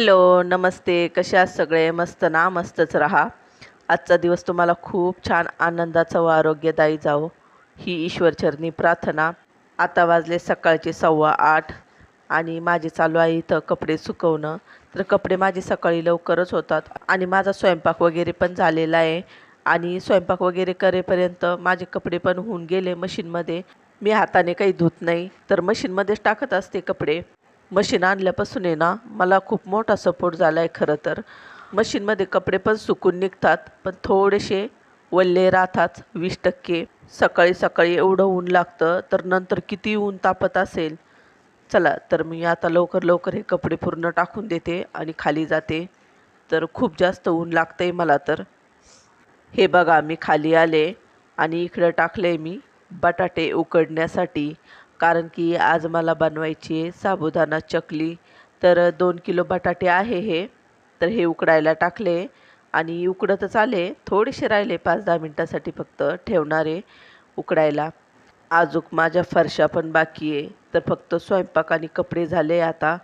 Hello नमस्ते. कसे आहात सगळे? मस्त ना? मस्तच राहा. आजचा दिवस तुम्हाला खूप छान आनंदाचा व आरोग्यदायी जावो. ही ईश्वरचरणी प्रार्थना. आता वाजले सकाळचे सव्वा आठ आणि माझे चालू आहे इथं कपडे सुकवणं. तर कपडे माझे सकाळी लवकरच होतात आणि माझा स्वयंपाक वगैरे पण झालेला आहे. आणि स्वयंपाक वगैरे करेपर्यंत माझे कपडे पण होऊन गेले मशीनमध्ये. मी हाताने काही धुत नाही तर मशीनमध्येच टाकत असते कपडे. मशीन आणल्यापासून आहे ना मला खूप मोठा सपोर्ट झाला आहे खरं तर. मशीनमध्ये कपडे पण सुकून निघतात पण थोडेसे वल्ले राहतात वीस टक्के. सकाळी सकाळी एवढं ऊन लागतं तर नंतर किती ऊन तापत असेल? चला तर मी आता लवकर लवकर हे कपडे पूर्ण टाकून देते आणि खाली जाते. तर खूप जास्त ऊन लागतं आहे मला तर. हे बघा मी खाली आले आणि इकडं टाकले मी बटाटे उकडण्यासाठी. कारण की आज मला बनवायची आहे साबुदाणा चकली. तर दोन किलो बटाटे आहे हे. तर हे उकडायला टाकले. आणि उकडतच आले. थोडेसे राहिले पाच दहा मिनटासाठी फक्त ठेवणारे उकडायला. आजूक माझ्या फरशा पण बाकी आहे. तर फक्त स्वयंपाक आणि कपडे झाले आता.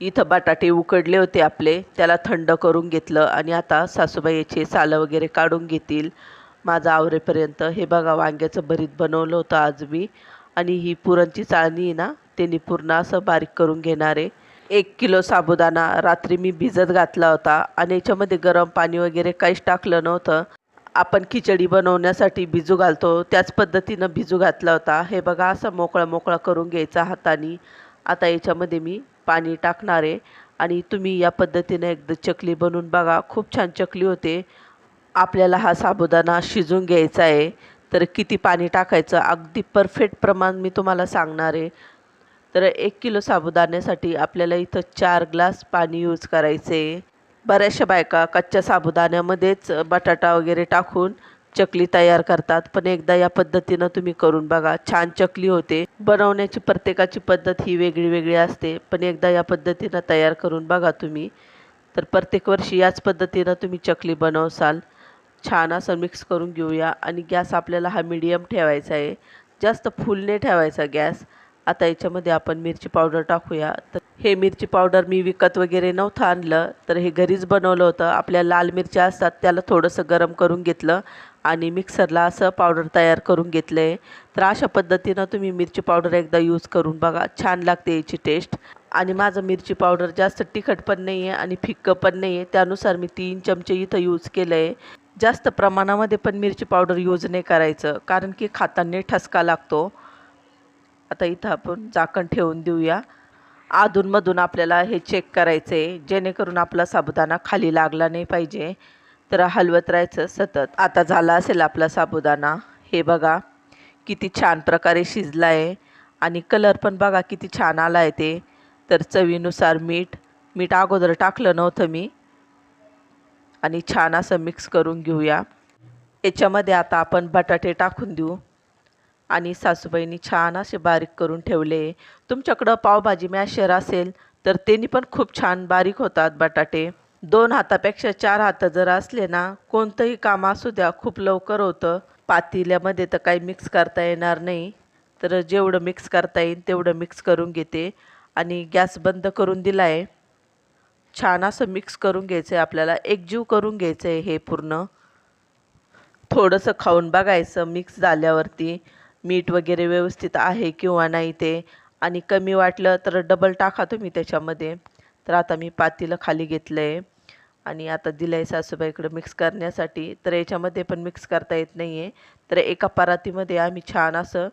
इथं बटाटे उकडले होते आपले. त्याला थंड करून घेतलं आणि आता सासूबाई याचे सालं वगैरे काढून घेतील. माझं आवरेपर्यंत. हे बघा वांग्याचं भरीत बनवलं होतं आज मी. आणि ही पुरणची चाळणी आहे ना त्यांनी पूर्ण असं बारीक करून घेणार आहे. एक किलो साबुदाणा रात्री मी भिजत घातला होता आणि याच्यामध्ये गरम पाणी वगैरे काहीच टाकलं नव्हतं. आपण खिचडी बनवण्यासाठी भिजू घालतो त्याच पद्धतीनं भिजू घातला होता. हे बघा असं मोकळा मोकळा करून घ्यायचा हाताने. आता याच्यामध्ये मी पाणी टाकणार आहे. आणि तुम्ही या पद्धतीने एकदा चकली बनवून बघा खूप छान चकली होते. आपल्याला हा साबुदाणा शिजून घ्यायचा आहे. तर किती पाणी टाकायचं? अगदी परफेक्ट प्रमाण मी तुम्हाला सांगणार आहे. तर एक किलो साबुदाण्यासाठी आपल्याला इथं चार ग्लास पाणी यूज करायचे. बऱ्याचशा बायका कच्च्या साबुदाण्यामध्येच बटाटा वगैरे टाकून चकली तयार करतात. पण एकदा या पद्धतीनं तुम्ही करून बघा छान चकली होते. बनवण्याची प्रत्येकाची पद्धत ही वेगळी वेगळी असते. पण एकदा या पद्धतीनं तयार करून बघा तुम्ही. तर प्रत्येक वर्षी याच पद्धतीनं तुम्ही चकली बनवसाल. छान असं मिक्स करून घेऊया. आणि गॅस आपल्याला हा मिडियम ठेवायचा आहे. जास्त फुलने ठेवायचा गॅस. आता याच्यामध्ये आपण मिरची पावडर टाकूया. तर हे मिरची पावडर मी विकत वगैरे नव्हतं आणलं. तर हे घरीच बनवलं होतं. आपल्या लाल मिरच्या असतात त्याला थोडंसं गरम करून घेतलं. आणि मिक्सरला असं पावडर तयार करून घेतलं आहे तर अशा पद्धतीनं तुम्ही मिरची पावडर एकदा यूज करून बघा. छान लागते याची टेस्ट आणि माझं मिरची पावडर जास्त तिखट पण नाही आहे आणि फिक्कं पण नाही आहे त्यानुसार मी तीन चमचे इथं यूज केलं आहे जास्त प्रमाणामध्ये पण मिरची पावडर यूज नाही करायचं. कारण की खाताना ठसका लागतो. आता इथं आपण झाकण ठेवून देऊया. अधूनमधून आपल्याला हे चेक करायचं आहे जेणेकरून आपला साबुदाणा खाली लागला नाही पाहिजे. तर हलवत राहायचं सतत. आता झाला असेल आपला साबुदाणा. हे बघा किती छान प्रकारे शिजला आहे आणि कलर पण बघा किती छान आला आहे ते. तर चवीनुसार मीठ मीठ अगोदर टाकलं नव्हतं मी. आणि छान असं मिक्स करून घेऊया. याच्यामध्ये आता आपण बटाटे टाकून देऊ. आणि सासूबाईंनी छान असे बारीक करून ठेवले. तुमच्याकडं पावभाजी मॅशर असेल तर त्यांनी पण खूप छान बारीक होतात बटाटे. दोन हातापेक्षा चार हात जर असले ना कोणतंही काम असू द्या खूप लवकर होतं. पातेल्यामध्ये तर काही मिक्स करता येणार नाही. तर जेवढं मिक्स करता येईल तेवढं मिक्स करून घेते. आणि गॅस बंद करून दिला आहे छान असं मिक्स करून घ्यायचं आहे आपल्याला एकजीव करून घ्यायचं आहे हे पूर्ण. थोडंसं खाऊन बघायचं मिक्स झाल्यावरती मीठ वगैरे व्यवस्थित आहे किंवा नाही ते. आणि कमी वाटलं तर डबल टाका तुम्ही त्याच्यामध्ये. तर आता मी पातीलं खाली घेतलं आहे आणि आता दिलं आहे सासूबाईकडं मिक्स करण्यासाठी. तर याच्यामध्ये पण मिक्स करता येत नाही आहे तर एका परातीमध्ये आम्ही छान असं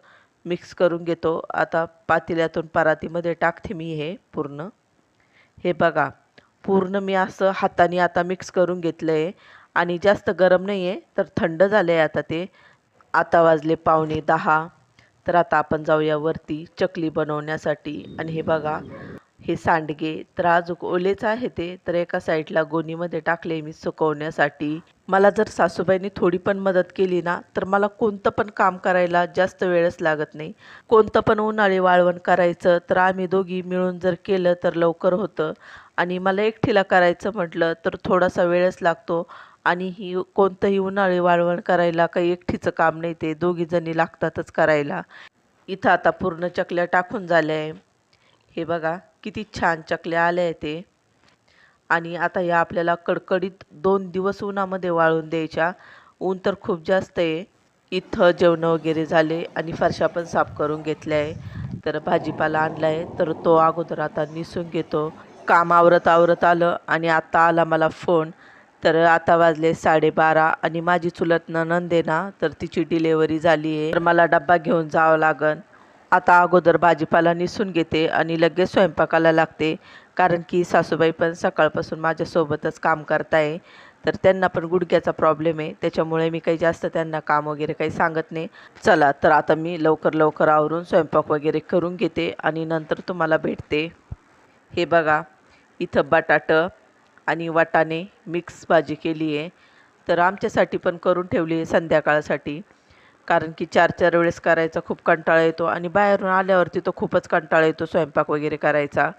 मिक्स करून घेतो. आता पातेल्यातून परातीमध्ये टाकते मी हे पूर्ण. हे बघा. पूर्ण मी असं हाताने आता मिक्स करून घेतलं आहे आणि जास्त गरम नाही आहे तर थंड झालं आहे आता ते. आता वाजले पावणे दहा. तर आता आपण जाऊया वरती चकली बनवण्यासाठी. आणि हे बघा हे सांडगे. तर अजून ओलेच आहे ते तर एका साईडला गोणीमध्ये टाकले मी सुकवण्यासाठी. मला जर सासूबाईंनी थोडी पण मदत केली ना तर मला कोणतं पण काम करायला जास्त वेळच लागत नाही. कोणतं पण उन्हाळी वाळवण करायचं तर आम्ही दोघी मिळून जर केलं तर लवकर होतं. आणि मला एकटीला करायचं म्हटलं तर थोडासा वेळच लागतो. आणि ही कोणतंही उन्हाळी वाळवण करायला काही एकटीचं काम नाही ते दोघीजणी लागतातच करायला. इथं आता पूर्ण चकल्या टाकून झाल्या आहे. हे बघा किती छान चकल्या आल्या आहे ते. आणि आता या आपल्याला कडकडीत दोन दिवस उन्हामध्ये वाळून द्यायच्या. ऊन तर खूप जास्त आहे. इथं जेवणं वगैरे झाले आणि फरशा पण साफ करून घेतल्या आहे. तर भाजीपाला आणला आहे तर तो अगोदर आता निसून घेतो. काम आवरत आवरत आलं आणि आता आला मला फोन. तर आता वाजले साडेबारा आणि माझी चुलत नणंद आहे ना तर तिची डिलेवरी झाली आहे. तर मला डब्बा घेऊन जावं लागन. आता अगोदर भाजीपाला निसून घेते आणि लगेच स्वयंपाकाला लागते. कारण की सासूबाई पण सकाळपासून माझ्यासोबतच काम करताय. तर त्यांना पण गुडघ्याचा प्रॉब्लेम आहे. त्याच्यामुळे मी काही जास्त त्यांना काम वगैरे काही सांगत नाही. चला तर आता मी लवकर लवकर आवरून स्वयंपाक वगैरे करून घेते आणि नंतर तुम्हाला भेटते. हे बघा इथं बटाटं आणि वाटाणे मिक्स भाजी केली आहे. तर आमच्यासाठी पण करून ठेवली आहे संध्याकाळसाठी. कारण की चार चार वेळेस करायचा खूप कंटाळा येतो आणि बाहेरून आल्यावरती तो खूपच कंटाळा येतो स्वयंपाक वगैरे करायचा.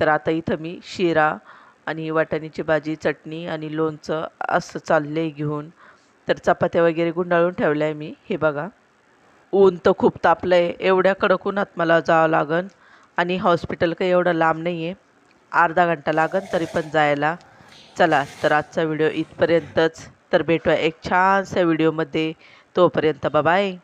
तर आता इथं मी शिरा आणि वाटाण्याची भाजी चटणी आणि लोणचं असं चाललं आहे घेऊन. तर चपात्या वगैरे गुंडाळून ठेवल्या आहे मी. हे बघा. ऊन तर खूप तापलं आहे एवढ्या कडक उन्हात मला जावं लागन. आणि हॉस्पिटल काही एवढं लांब नाही आहे अर्धा घंटा लागन तरी पण जायला. चला तर आजचा व्हिडिओ इथपर्यंतच. तर भेटूया एक छानशा व्हिडिओमध्ये. तोपर्यंत बाय.